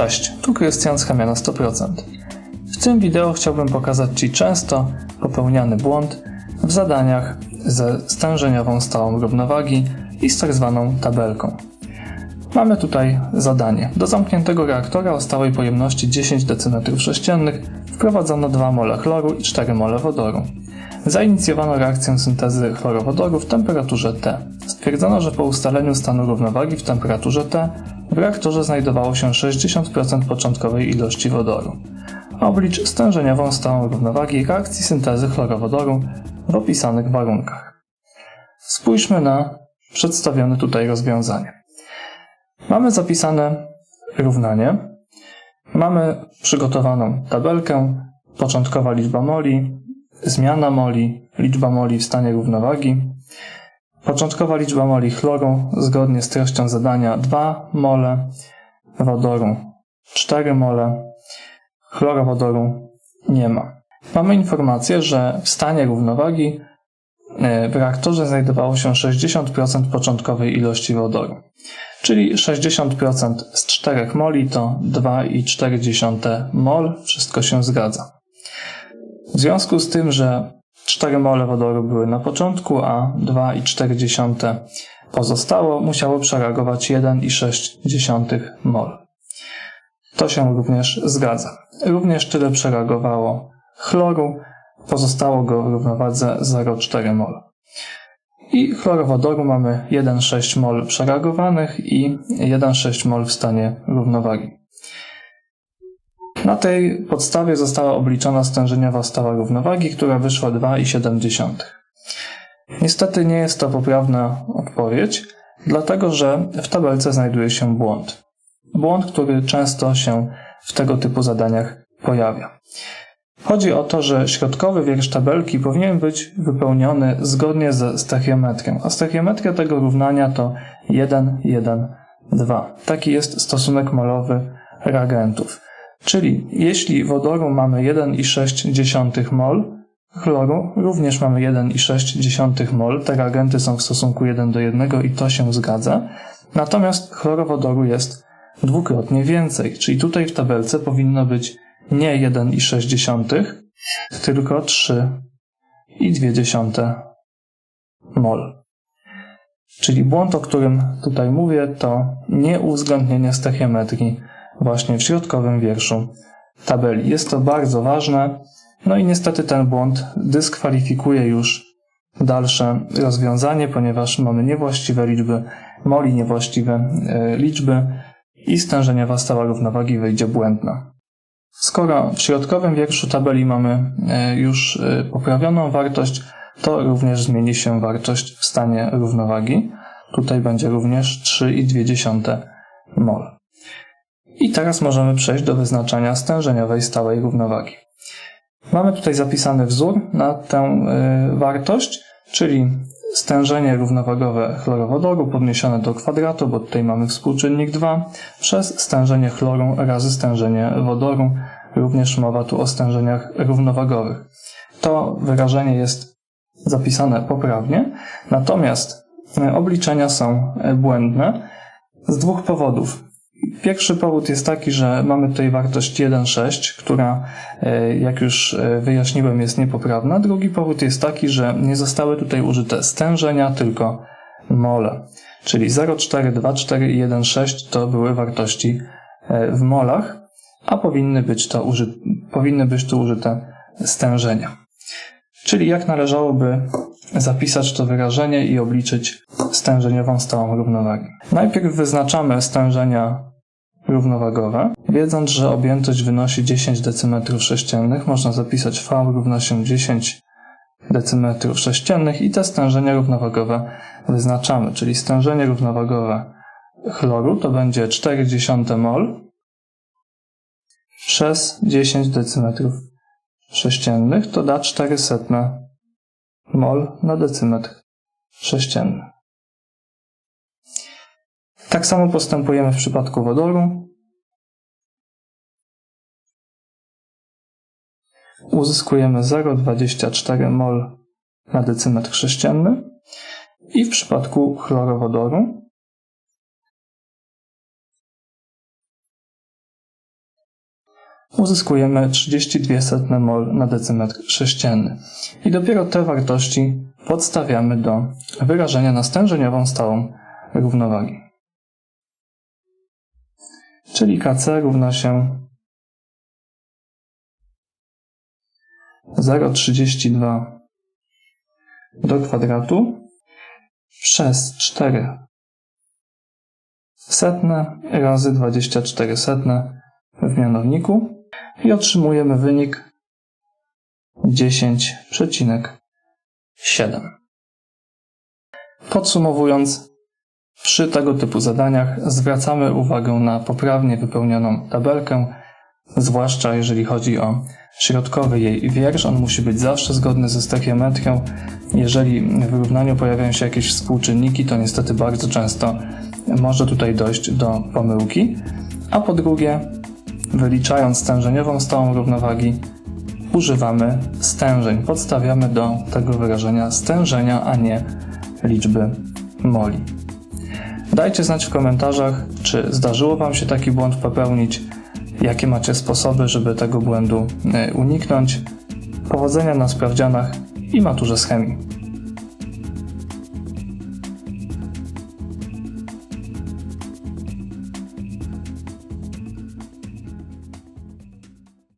Cześć, tu Krystian z Chemia na 100%. W tym wideo chciałbym pokazać Ci często popełniany błąd w zadaniach ze stężeniową stałą równowagi i z tak zwaną tabelką. Mamy tutaj zadanie. Do zamkniętego reaktora o stałej pojemności 10 dm3 wprowadzono 2 mole chloru i 4 mole wodoru. Zainicjowano reakcję syntezy chlorowodoru w temperaturze T. Stwierdzono, że po ustaleniu stanu równowagi w temperaturze T w reaktorze znajdowało się 60% początkowej ilości wodoru. Oblicz stężeniową stałą równowagi reakcji syntezy chlorowodoru w opisanych warunkach. Spójrzmy na przedstawione tutaj rozwiązanie. Mamy zapisane równanie, mamy przygotowaną tabelkę, początkowa liczba moli, zmiana moli, liczba moli w stanie równowagi, początkowa liczba moli chloru zgodnie z treścią zadania 2 mole, wodoru 4 mole, chlorowodoru nie ma. Mamy informację, że w stanie równowagi e, w reaktorze znajdowało się 60% początkowej ilości wodoru, czyli 60% z 4 moli to 2,4 mol, wszystko się zgadza. W związku z tym, że 4 mole wodoru były na początku, a 2,4 pozostało, musiało przereagować 1,6 mol. To się również zgadza. Również tyle przereagowało chloru, pozostało go w równowadze 0,4 mol. I chlorowodoru mamy 1,6 mol przereagowanych i 1,6 mol w stanie równowagi. Na tej podstawie została obliczona stężeniowa stała równowagi, która wyszła 2,7. Niestety nie jest to poprawna odpowiedź, dlatego że w tabelce znajduje się błąd. Błąd, który często się w tego typu zadaniach pojawia. Chodzi o to, że środkowy wiersz tabelki powinien być wypełniony zgodnie ze stachiometrią, a stachiometria tego równania to 1, 1, 2. Taki jest stosunek molowy reagentów. Czyli jeśli wodoru mamy 1,6 mol, chloru również mamy 1,6 mol, te reagenty są w stosunku 1 do 1 i to się zgadza. Natomiast chlorowodoru jest dwukrotnie więcej, czyli tutaj w tabelce powinno być nie 1,6, tylko 3,2 mol. Czyli błąd, o którym tutaj mówię, to nieuwzględnienie stachiometrii właśnie w środkowym wierszu tabeli. Jest to bardzo ważne, no i niestety ten błąd dyskwalifikuje już dalsze rozwiązanie, ponieważ mamy niewłaściwe liczby moli, niewłaściwe e, liczby i stężeniowa stała równowagi wyjdzie błędna. Skoro w środkowym wierszu tabeli mamy e, już e, poprawioną wartość, to również zmieni się wartość w stanie równowagi. Tutaj będzie również 3,2 mol. I teraz możemy przejść do wyznaczania stężeniowej stałej równowagi. Mamy tutaj zapisany wzór na tę y, wartość, czyli stężenie równowagowe chlorowodoru podniesione do kwadratu, bo tutaj mamy współczynnik 2, przez stężenie chloru razy stężenie wodoru. Również mowa tu o stężeniach równowagowych. To wyrażenie jest zapisane poprawnie, natomiast y, obliczenia są błędne z dwóch powodów. Pierwszy powód jest taki, że mamy tutaj wartość 1,6, która, e, jak już e, wyjaśniłem, jest niepoprawna. Drugi powód jest taki, że nie zostały tutaj użyte stężenia, tylko mole. Czyli 0,4, 2,4 i 1,6 to były wartości e, w molach, a powinny być, to uży... powinny być tu użyte stężenia. Czyli jak należałoby zapisać to wyrażenie i obliczyć stężeniową stałą równowagę. Najpierw wyznaczamy stężenia równowagowe. Wiedząc, że objętość wynosi 10 decymetrów sześciennych, można zapisać V równa się 10 decymetrów sześciennych i te stężenia równowagowe wyznaczamy, czyli stężenie równowagowe chloru to będzie 0,4 mol przez 10 decymetrów sześciennych to da 400 mol na decymetr sześcienny. Tak samo postępujemy w przypadku wodoru. Uzyskujemy 0,24 mol na decymetr sześcienny i w przypadku chlorowodoru uzyskujemy 32 mol na decymetr sześcienny. I dopiero te wartości podstawiamy do wyrażenia na stężeniową stałą równowagi. Czyli Kc równa się 0,32 do kwadratu przez 4 setne razy 24 setne w mianowniku i otrzymujemy wynik 10,7. Podsumowując, przy tego typu zadaniach zwracamy uwagę na poprawnie wypełnioną tabelkę, zwłaszcza jeżeli chodzi o środkowy jej wiersz. On musi być zawsze zgodny ze stechiometrią. Jeżeli w wyrównaniu pojawiają się jakieś współczynniki, to niestety bardzo często może tutaj dojść do pomyłki. A po drugie, wyliczając stężeniową stałą równowagi, używamy stężeń. Podstawiamy do tego wyrażenia stężenia, a nie liczby moli. Dajcie znać w komentarzach, czy zdarzyło Wam się taki błąd popełnić, jakie macie sposoby, żeby tego błędu e, uniknąć. Powodzenia na sprawdzianach i maturze z chemii.